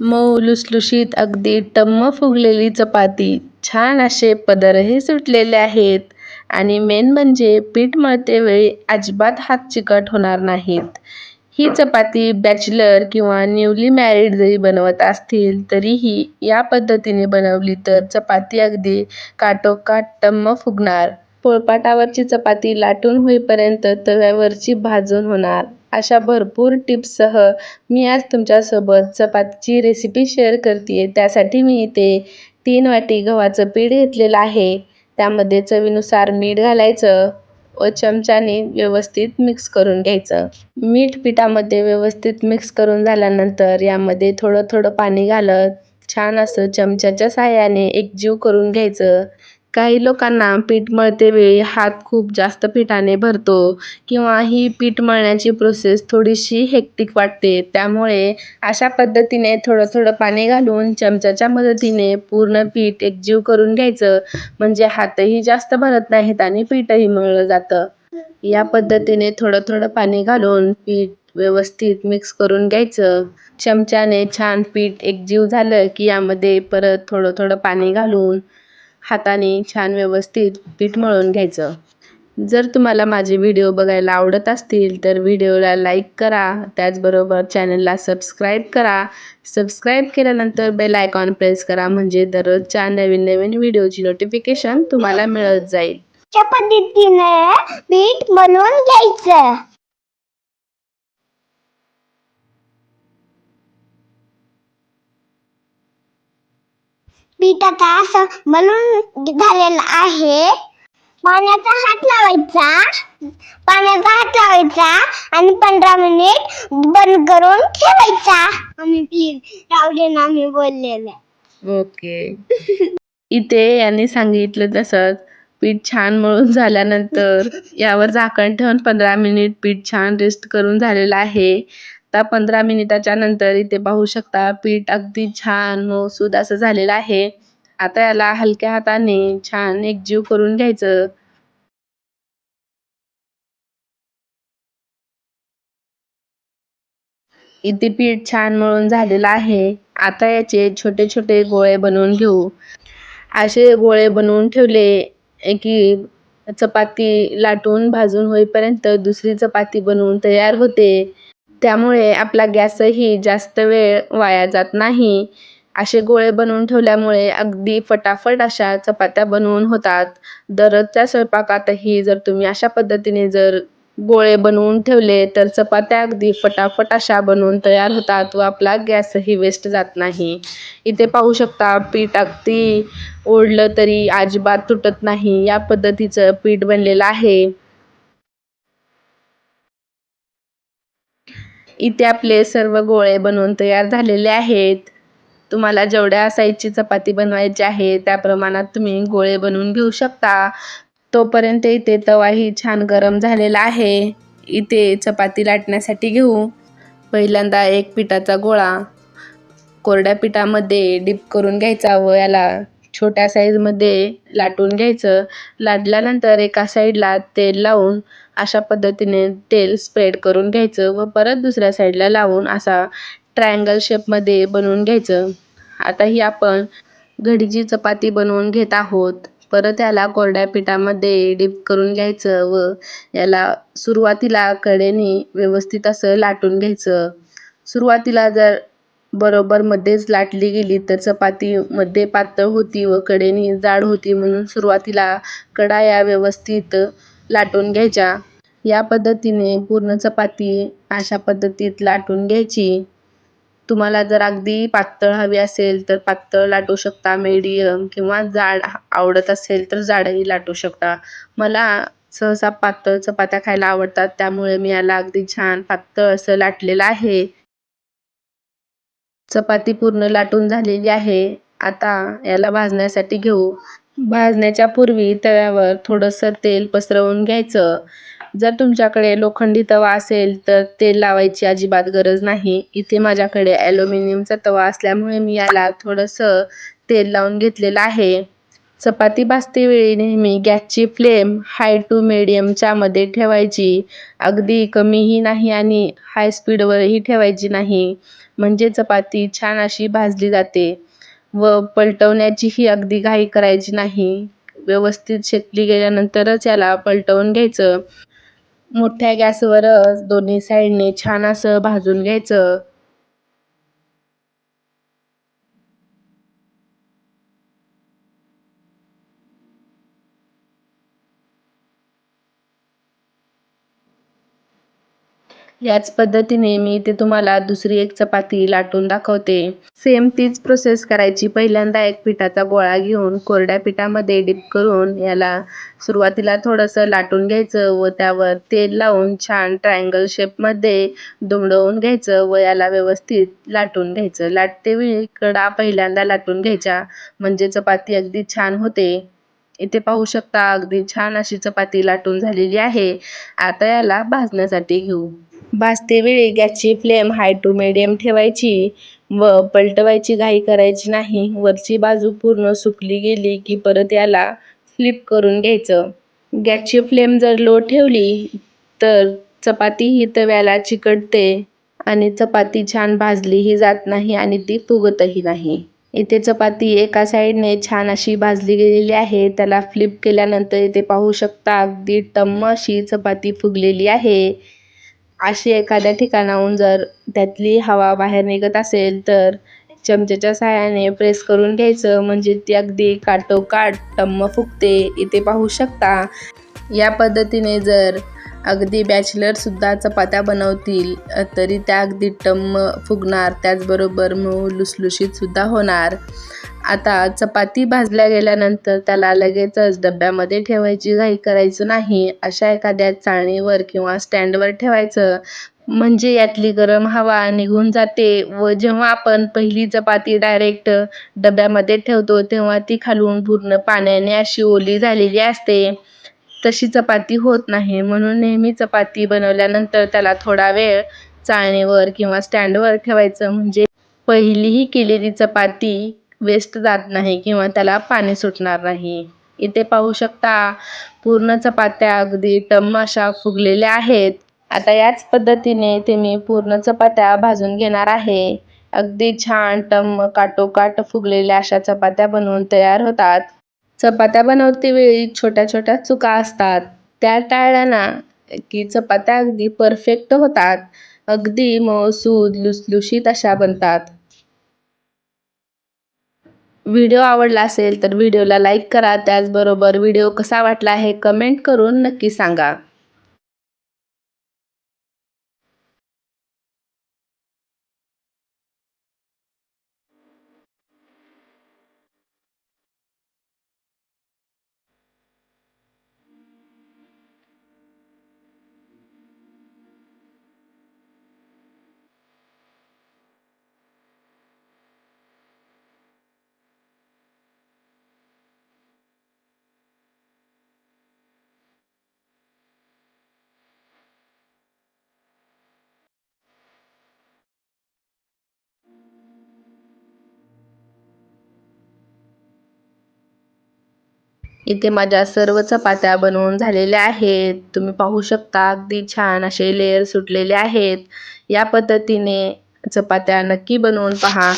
मऊ लुसलुशीत अगदी टम्म फुगलेली चपाती. छान असे पदरही सुटलेले आहेत. आणि मेन म्हणजे पीठ मळतेवेळी अजिबात हात चिकट होणार नाहीत. ही चपाती बॅचलर किंवा न्यूली मॅरिड जरी बनवत असतील तरीही या पद्धतीने बनवली तर चपाती अगदी काटोकाट टम्म फुगणार. पोळपाटावरची चपाती लाटून होईपर्यंत तव्यावरची भाजून होणार. अशा भरपूर टिप्ससह मी आज तुमच्यासोबत चपातीची रेसिपी शेअर करते आहे त्यासाठी मी इथे तीन वाटी गव्हाचं पीठ घेतलेलं आहे. त्यामध्ये चवीनुसार मीठ घालायचं व चमच्याने व्यवस्थित मिक्स करून घ्यायचं. मीठ पिठामध्ये व्यवस्थित मिक्स करून झाल्यानंतर यामध्ये थोडं थोडं पाणी घालत छान असं चमच्याच्या साहाय्याने एकजीव करून घ्यायचं. काही लोकांना पीठ मळतेवेळी हात खूप जास्त पिठाने भरतो किंवा ही पीठ मळण्याची प्रोसेस थोडीशी हेक्टिक वाटते. त्यामुळे अशा पद्धतीने थोडं थोडं पाणी घालून चमच्याच्या मदतीने पूर्ण पीठ एकजीव करून घ्यायचं. म्हणजे हातही जास्त भरत नाहीत आणि पीठही मळलं जातं. या पद्धतीने थोडं थोडं पाणी घालून पीठ व्यवस्थित मिक्स करून घ्यायचं. चमच्याने छान पीठ एकजीव झालं की यामध्ये परत थोडं थोडं पाणी घालून हाताने छान व्यवस्थित पीठ मळून घ्यायचं. जर तुम्हाला माझे व्हिडिओ बघायला आवडत असतील तर व्हिडिओला लाईक करा. त्याचबरोबर चॅनलला सबस्क्राईब करा. सबस्क्राईब केल्यानंतर बेल आयकॉन प्रेस करा म्हणजे दररोजच्या नवीन नवीन व्हिडिओची नोटिफिकेशन तुम्हाला मिळत जाईल. पद्धतीने पीठ मळून घ्यायचं. पिठाचा असं मळून झालेला आहे. पाण्याचा हात लावायचा. पाण्याचा हात लावायचा आणि पंधरा मिनिट बंद करून ठेवायचा. आम्ही प्लीज राहू आम्ही बोललेले. ओके. इथे यांनी सांगितलं तसंच पीठ छान मळून झाल्यानंतर यावर झाकण ठेवून पंधरा मिनिट पीठ छान रेस्ट करून झालेलं आहे. आता पंधरा मिनिटाच्या नंतर इथे पाहू शकता पीठ अगदी छान मऊसूद असं झालेलं आहे. आता याला हलक्या हाताने छान एकजीव करून घ्यायचं. इथे पीठ छान मळून झालेलं आहे. आता याचे छोटे छोटे गोळे बनवून घेऊ. असे गोळे बनवून ठेवले की चपाती लाटून भाजून होईपर्यंत दुसरी चपाती बनवून तयार होते. त्यामुळे आपला गॅसही जास्त वेळ वाया जात नाही. असे गोळे बनवून ठेवल्यामुळे अगदी फटाफट अशा चपात्या बनवून होतात. दररोजच्या स्वयंपाकातही जर तुम्ही अशा पद्धतीने जर गोळे बनवून ठेवले तर चपात्या अगदी फटाफट अशा बनवून तयार होतात व आपला गॅसही वेस्ट जात नाही. इथे पाहू शकता पीठ अगदी ओढलं तरी अजिबात तुटत नाही. या पद्धतीचं पीठ बनलेलं आहे. इथे आपले सर्व गोळे बनवून तयार झालेले आहेत. तुम्हाला जेवढ्या साईजची चपाती बनवायची आहे त्या प्रमाणात तुम्ही गोळे बनवून घेऊ शकता. तोपर्यंत इथे तवाही छान गरम झालेला आहे. इथे चपाती लाटण्यासाठी घेऊ. पहिल्यांदा एक पिठाचा गोळा कोरड्या पिठामध्ये डिप करून घ्यायचा व याला छोट्या साईजमध्ये लाटून घ्यायचं. लाटल्यानंतर एका साईडला तेल लावून अशा पद्धतीने तेल स्प्रेड करून घ्यायचं व परत दुसऱ्या साईडला लावून असा ट्रायंगल शेपमध्ये बनवून घ्यायचं. आता ही आपण घडीची चपाती बनवून घेत आहोत. परत याला कोरड्या पिठामध्ये डिप करून घ्यायचं व याला सुरुवातीला कडेने व्यवस्थित असं लाटून घ्यायचं. सुरुवातीला जर बरोबर मध्येच लाटली गेली तर चपाती मध्ये पातळ होती व कडेने जाड होती म्हणून सुरुवातीला कडा या व्यवस्थित लाटून घ्यायच्या. या पद्धतीने पूर्ण चपाती अशा पद्धतीत लाटून घ्यायची. तुम्हाला जर अगदी पातळ हवी असेल तर पातळ लाटू शकता मीडियम किंवा जाड आवडत असेल तर जाडही लाटू शकता. मला सहसा पातळ चपात्या खायला आवडतात त्यामुळे मी याला अगदी छान पातळ असं लाटलेलं आहे. चपाती पूर्ण लाटून झालेली आहे. आता याला भाजण्यासाठी घेऊ. भाजण्याच्या पूर्वी तव्यावर थोडंसं तेल पसरवून घ्यायचं. जर तुमच्याकडे लोखंडी तवा असेल तर तेल लावायची अजिबात गरज नाही. इथे माझ्याकडे ॲल्युमिनियमचा तवा असल्यामुळे मी याला थोडंसं तेल लावून घेतलेलं आहे. चपाती भाजते वेळी नेहमी. गॅसची फ्लेम हाय टू मिडियमच्या मध्ये ठेवायची. अगदी कमीही नाही आणि हाय स्पीडवरही ठेवायची नाही. म्हणजे चपाती छान अशी भाजली जाते व पलटवण्याचीही अगदी घाई करायची नाही. व्यवस्थित शेकली गेल्यानंतरच याला पलटवून घ्यायचं. मोठ्या गॅसवरच दोन्ही साईडने छान असं भाजून घ्यायचं. याच पद्धतीने मी इथे तुम्हाला दुसरी एक चपाती लाटून दाखवते. सेम तीच प्रोसेस करायची. पहिल्यांदा एक पिठाचा गोळा घेऊन कोरड्या पिठामध्ये डिप करून याला सुरुवातीला थोडंसं लाटून घ्यायचं व त्यावर तेल लावून छान ट्रायंगल शेपमध्ये दुमडवून घ्यायचं व याला व्यवस्थित लाटून घ्यायचं. लाटते वेळी कडा पहिल्यांदा लाटून घ्यायच्या. म्हणजे चपाती अगदी छान होते. इथे पाहू शकता अगदी छान अशी चपाती लाटून झालेली आहे. आता याला भाजण्यासाठी घेऊ. भाजतेवेळी गॅसची फ्लेम हाय टू मिडियम ठेवायची व पलटवायची घाई करायची नाही. वरची बाजू पूर्ण सुकली गेली की परत याला फ्लिप करून घ्यायचं. गॅसची फ्लेम जर लो ठेवली तर चपाती ही तव्याला चिकटते आणि चपाती छान भाजलीही जात नाही आणि ती फुगतही नाही. इथे चपाती एका साईडने छान अशी भाजली गेलेली आहे. त्याला फ्लिप केल्यानंतर इथे पाहू शकता अगदी टम्म अशी चपाती फुगलेली आहे. अशी एखाद्या ठिकाणाहून जर त्यातली हवा बाहेर निघत असेल तर चमच्याच्या साहाय्याने प्रेस करून घ्यायचं. म्हणजे ती अगदी काटोकाट टम्म फुगते. इथे पाहू शकता. या पद्धतीने जर अगदी बॅचलरसुद्धा चपात्या बनवतील तरी त्या अगदी टम्म फुगणार त्याचबरोबर मऊ लुसलुशीतसुद्धा होणार. आता चपाती भाजल्या गेल्यानंतर त्याला लगेचच डब्यामध्ये ठेवायची घाई करायचं नाही अशा एखाद्या चाळणीवर किंवा स्टँडवर ठेवायचं. म्हणजे यातली गरम हवा निघून जाते व जेव्हा आपण पहिली चपाती डायरेक्ट डब्यामध्ये ठेवतो तेव्हा ती खालून पूर्ण पाण्याने अशी ओली झालेली असते. तशी चपाती होत नाही. म्हणून नेहमी चपाती बनवल्यानंतर त्याला थोडा वेळ चाळणीवर किंवा स्टँडवर ठेवायचं. म्हणजे पहिलीही केलेली चपाती वेस्ट जात नाही किंवा त्याला पाणी सुटणार नाही. इथे पाहू शकता पूर्ण चपात्या अगदी टम्म अशा फुगलेल्या आहेत. आता याच पद्धतीने इथे मी पूर्ण चपात्या भाजून घेणार आहे. अगदी छान टम्म काटोकाट फुगलेल्या अशा चपात्या बनवून तयार होतात. चपात्या बनवते वेळी छोट्या छोट्या चुका असतात. त्या टाळल्या ना की चपात्या अगदी परफेक्ट होतात. अगदी मऊसूद लुसलुशीत अशा बनतात. व्हिडिओ आवडला असेल तर व्हिडिओला लाईक करा. त्याचबरोबर व्हिडिओ कसा वाटला हे कमेंट करून नक्की सांगा. इथे माझ्या सर्व चपात्या बनवून झालेल्या आहेत. तुम्ही पाहू शकता अगदी छान असे लेयर सुटलेले आहेत. या पद्धतीने चपात्या नक्की बनवून पहा.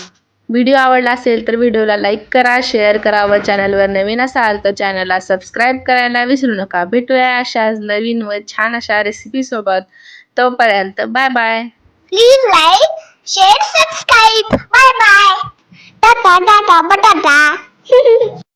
व्हिडिओ आवडला असेल तर व्हिडिओला लाईक करा शेअर करा व चॅनलवर नवीन असाल तर चॅनलला सबस्क्राईब करायला विसरू नका. भेटूया अशाच नवीन व छान अशा रेसिपीसोबत तोपर्यंत bye bye please like share subscribe bye bye tata tata बटाटा